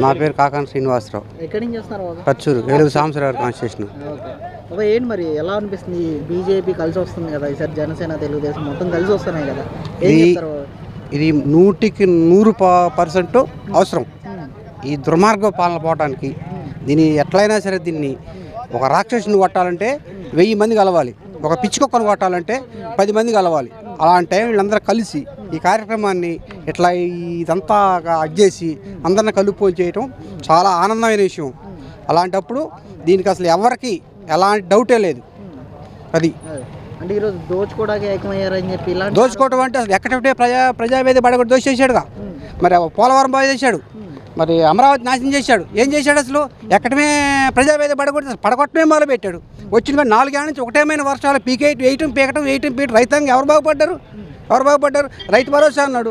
నా పేరు కాకాని శ్రీనివాసరావు. ఎక్కడి నుంచి వస్తున్నారు పచ్చూరు ఏలుగు సాంబశివరావు కాన్స్టిట్యూషన్. ఓకే. ఏంటి మరి ఎలా అనిపిస్తుంది? బీజేపీ కలిసి వస్తుంది కదా ఈసారి జనసేన తెలుగుదేశం మొత్తం కలిసి వస్తున్నాయి కదా. ఏం ఇది- చెప్తారు? ఇది నూటికి నూరు పర్సెంట్ అవసరం. ఉమ్, ఈ దుర్మార్గ పాలన పోవటానికి దీన్ని ఎట్లయినా సరే దీన్ని ఒక రాక్షసుని కొట్టాలంటే వెయ్యి మంది కలవాలి. ఒక పిచ్చి కుక్కను కొట్టాలంటే పది మంది కలవాలి. అలాంటి టైం వీళ్ళందరూ కలిసి ఈ కార్యక్రమాన్ని ఇట్లా ఇదంతా అడ్జేసి అందరిని కలుపుకొని చేయటం చాలా ఆనందమైన విషయం. అలాంటప్పుడు దీనికి అసలు ఎవరికి ఎలాంటి డౌటే లేదు. అది. అంటే ఈరోజు దోచుకోవడానికి ఏకమయ్యారని చెప్పి ఇలాంటి దోచుకోవటం అంటే అసలు ఎక్కడంటే ప్రజా ప్రజావేది బడగొట్టి దోచేసాడుగా. మరి పోలవరం బాగా చేశాడు. మరి అమరావతి నాశనం చేశాడు. ఏం చేశాడు అసలు? ఎక్కడమే ప్రజావేద పడగొట్టి పడగొట్టమే మొదలు పెట్టాడు వచ్చిన కానీ నాలుగేళ్ళ నుంచి ఒకటేమైన వర్షాలు పీకేయటం వేయటం పీకటం వేయటం పీకటం. రైతాంగం ఎవరు బాగుపడ్డారు? ఎవరు బాగుపడ్డారు? రైతు భరోసా అన్నాడు.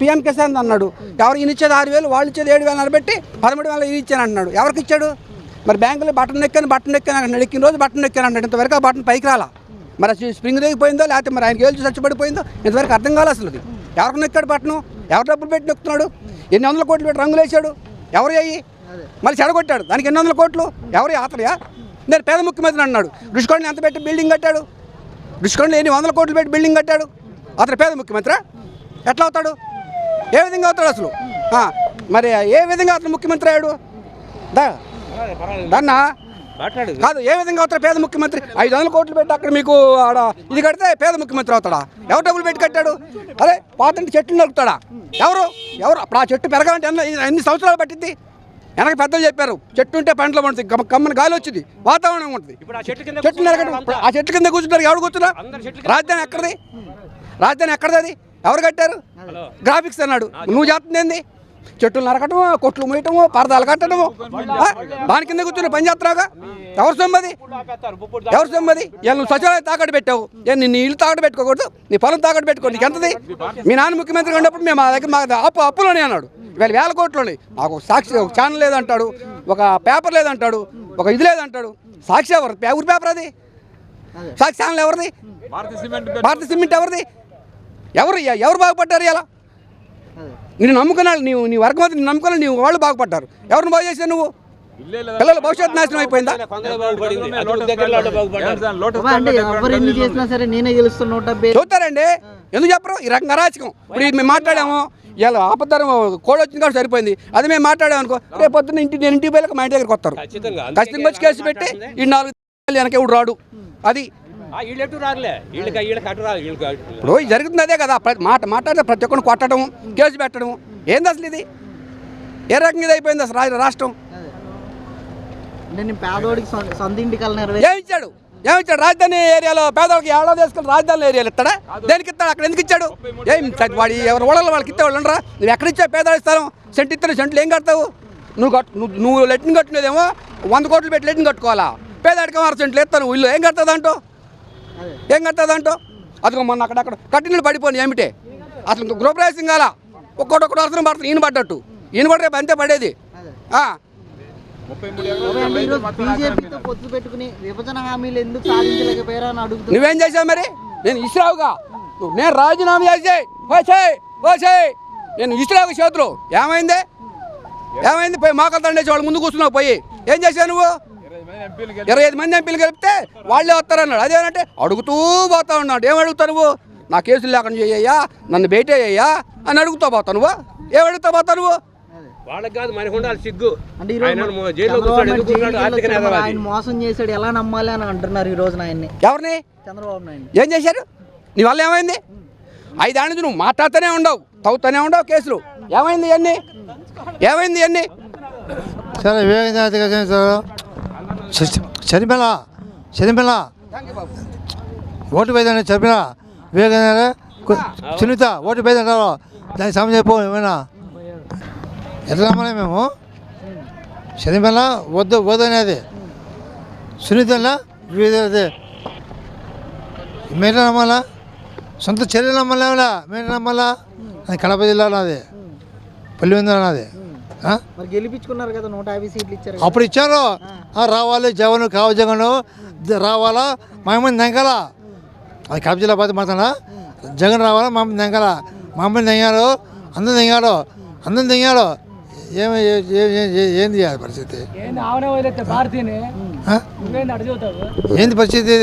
పిఎం కిసాన్ అన్నాడు. ఎవరు ఈయన ఇచ్చేది ఆరు వేలు వాళ్ళు ఇచ్చేది ఏడు వేలు నిలబెట్టి పదమూడు వేలు ఈయన ఇచ్చాను అంటున్నాడు ఎవరికి ఇచ్చాడు? మరి బ్యాంకులో బటన్ ఎక్కాను బటన్ ఎక్కాను అన్నాడు. ఎక్కిన రోజు బటన్ ఎక్కాను అన్నాడు. ఇంతవరకు ఆ బటన్ పైకి రాలా. మరి స్ప్రింగ్ దిగిపోయిందో లేకపోతే మరి ఆయనకి ఏళ్ళు చచ్చిపడిపోయిందో ఇంతవరకు అర్థం కాలేదు అసలు అది. ఎవరికి నొక్కాడు బటను? ఎవరు డబ్బులు పెట్టి నొక్కుతున్నాడు? ఎన్ని వందల కోట్లు పెట్టి రంగులు వేసాడు ఎవరు అయ్యి? మళ్ళీ చెడగొట్టాడు. దానికి ఎన్ని వందల కోట్లు? ఎవరు ఆతలయా నేను పేద ముఖ్యమంత్రి అన్నాడు. రుషికొండని ఎంత పెట్టి బిల్డింగ్ కట్టాడు? రుషికొండలో ఎన్ని వందల కోట్లు పెట్టి బిల్డింగ్ కట్టాడు? అతను పేద ముఖ్యమంత్రి? ఎట్లా అవుతాడు? ఏ విధంగా అవుతాడు అసలు? మరి ఏ విధంగా అతను ముఖ్యమంత్రి అయ్యాడు? దా దాన్నా? కాదు ఏ విధంగా అవుతాడు పేద ముఖ్యమంత్రి? ఐదు వందల కోట్లు పెట్టి అక్కడ మీకు ఆడ ఇది కడితే పేద ముఖ్యమంత్రి అవుతాడా? ఎవరు డబ్బులు పెట్టి కట్టాడు? అరే పాతంటే చెట్లు నరుకుతాడా? ఎవరు? ఎవరు? అప్పుడు ఆ చెట్టు పెరగాలంటే ఎన్ని ఎన్ని సంవత్సరాలు పట్టింది వెనక పెద్దలు చెప్పారు చెట్టు ఉంటే పంటలు పండుతుంది కమ్మని గాలి వచ్చింది వాతావరణం ఉంటుంది. చెట్టు నరకడం ఆ చెట్టు కింద కూర్చుంటారు ఎవరు కూర్చున్నా అందరు చెట్లు రాజధాని ఎక్కడిది? రాజధాని ఎక్కడిది అది ఎవరు కట్టారు? గ్రాఫిక్స్ అన్నాడు. నువ్వు చేస్తుంది ఏంది? చెట్లు నరకటము కొట్లు మూయటము పరదాలు కట్టడము? దాని కింద కూర్చుని పని చేస్తున్నావుగా? ఎవరు సొమ్మది? ఎవరు సొమ్మది? ఇలా నువ్వు సచివాలయం తాకట్టు పెట్టావు. ఏ నీ నీ ఇల్లు తాకట్టు పెట్టుకోకూడదు. నీ పొలం తాకట్టు పెట్టుకో నీకు ఎంతది? మీ నాన్న ముఖ్యమంత్రి ఉన్నప్పుడు మేము మా దగ్గర మా అప్పు అప్పులోనే అన్నాడు. ఇవాళ వేల కోట్లోనే మాకు సాక్షి ఒక ఛానల్ లేదంటాడు. ఒక పేపర్ లేదంటాడు. ఒక ఇది లేదంటాడు. సాక్షి ఎవరు? పే- ఊరి పేపర్ అది? అదే. సాక్షి ఛానల్ ఎవరిది? భారత సిమెంట్ ఎవరిది? ఎవరు ఎవరు బాగుపడ్డారు ఇలా. నేను నమ్ముకున్నాను నీవు నీ వర్గం అంతా నేను నమ్ముకున్నాను నీవు వాళ్ళు బాగుపడ్డారు. ఎవరిని బాగు చేశావు నువ్వు? పిల్లల భవిష్యత్తు నాశనం అయిపోయిందా? చూస్తారండి. ఎందుకు చెప్పరు? ఈ రకంగా అరాచకం. ఇప్పుడు ఇది మేము మాట్లాడాము ఇలా ఆపద్దరం కోడ్ వచ్చింది కాబట్టి సరిపోయింది. అది మేము మాట్లాడాము అనుకో రేపు పొద్దున్న ఇంటి నేను ఇంటికి పోయాక మా ఇంటి దగ్గరికి వస్తారు. ఖచ్చితంగా. ఖచ్చితంగా వచ్చి కేసు పెట్టి ఈ నాలుగు వెనక ఎవడు రాడు. అది అటు అటు. ఇప్పుడు జరుగుతుంది అదే కదా మాట మాట్లాడితే ప్రతి ఒక్కరిని కొట్టడం కేసు పెట్టడం. ఏంది అసలు ఇది? ఏ రకంగా ఇది అయిపోయింది అసలు రాష్ట్రం. అంటే పేదోడికి ఏమిచ్చాడు ఏమిచ్చాడు రాజధాని ఏరియాలో పేదవాళ్ళకి ఏడాది తీసుకుని రాజధాని ఏరియాలో ఇస్తాడా దేనికి ఇస్తాడు అక్కడ ఎందుకు ఇచ్చాడు? ఏం వాడి ఎవరు ఓడలు వాళ్ళకి ఇస్తే వాళ్ళు రా నువ్వు ఎక్కడ ఇచ్చావు పేదవాళ్ళ స్థలం? సెంట్ ఇస్తాను సెంట్లు ఏం కడతావు? నువ్వు కట్టు నువ్వు నువ్వు లెట్టిన కట్టినదేమో? వంద కోట్లు పెట్టి లెట్టిన కట్టుకోవాలా? పేదవాడికి ఆరు సెంట్లు ఎత్తాను ఇల్లు ఏం కడతాదంటో అదే. ఏం కడతాదంటో అదిగో మొన్న అక్కడక్కడ కట్టినీళ్ళు పడిపోయి ఏమిటే? అసలు ఇంకో గృహప్రవేశం కాల. ఒక్కొక్కటి ఒక్కటి అర్థం పడుతుంది ఈయన పడ్డట్టు. ఈయన కూడా రేపు అంతే పడేది. అంటే నువ్వేం చేసావు మరి? నేను ఇస్రావుగా. నేను రాజీనామా వచ్చేయ్ వచ్చేయ్ నేను ఇస్రావు చేతులు ఏమైంది? ఏమైంది? పోయి మోకాలు తండేసి వాళ్ళు ముందు కూర్చున్నావు పోయి. ఏం చేసావు నువ్వు? ఇరవై ఐదు మంది ఎంపీలు కలిపితే వాళ్ళే వస్తారన్నాడు. అదేనంటే అడుగుతూ పోతా ఉన్నాడు. ఏం అడుగుతావు నువ్వు? నా కేసులు లేకుండా చేయయ్యా నన్ను బయటయ్యా అని అడుగుతా పోతావు నువ్వు. ఏం అడుగుతా పోతావు నువ్వు. వాళ్ళకి కాదు మనకు ఉండాలి సిగ్గు. ఆయన మోసం చేశాడు. ఎలా నమ్మాలి అని అంటున్నారు ఈ రోజున ఆయన్ని? ఎవరిని? చంద్రబాబు నాయుడు ఏం చేశారు? నీ వల్ల ఏమైంది? ఐదేళ్ళ నుంచి నువ్వు మాట్లాడుతూనే ఉండవు తవ్వుతూనే ఉండవు కేసులు. ఏమైంది ఇవన్నీ? ఏమైంది ఇవన్నీ? సరే వివేకానంద చనిపోయినా చనిపోయినా ఓటు పోయిందని చనిపోయినా వివేకానంద సునీత ఓటు పోయిందంటారు దానికి సమయం చెప్పు ఏమైనా? ఎట్లా నమ్మలే మేము? చనిపోయినా వద్దు వద్దు అనేది సునీతనా వివేకానంద మేట నమ్మాలా? సొంత చర్యలు నమ్మలేమలా మేట నమ్మాలా? అది కడప జిల్లా అది పల్లి నాది. మరి గెలిపించుకున్నారు కదా నూట యాభై సీట్లు ఇచ్చారు. అప్పుడు ఇచ్చారు. ఆ, రావాలి జగన్ కావు జగన్ రావాలా మమ్మల్ని నెంకాల అది కబ్జీలో పోతే మాత్రం జగన్ రావాలా మమ్మల్ని నెంకాల మమ్మల్ని నెంగాడు అందరు నెంగాడు అందరు నెంగాడు. ఏమి ఏంది ఆ పరిస్థితి? ఏంది పరిస్థితి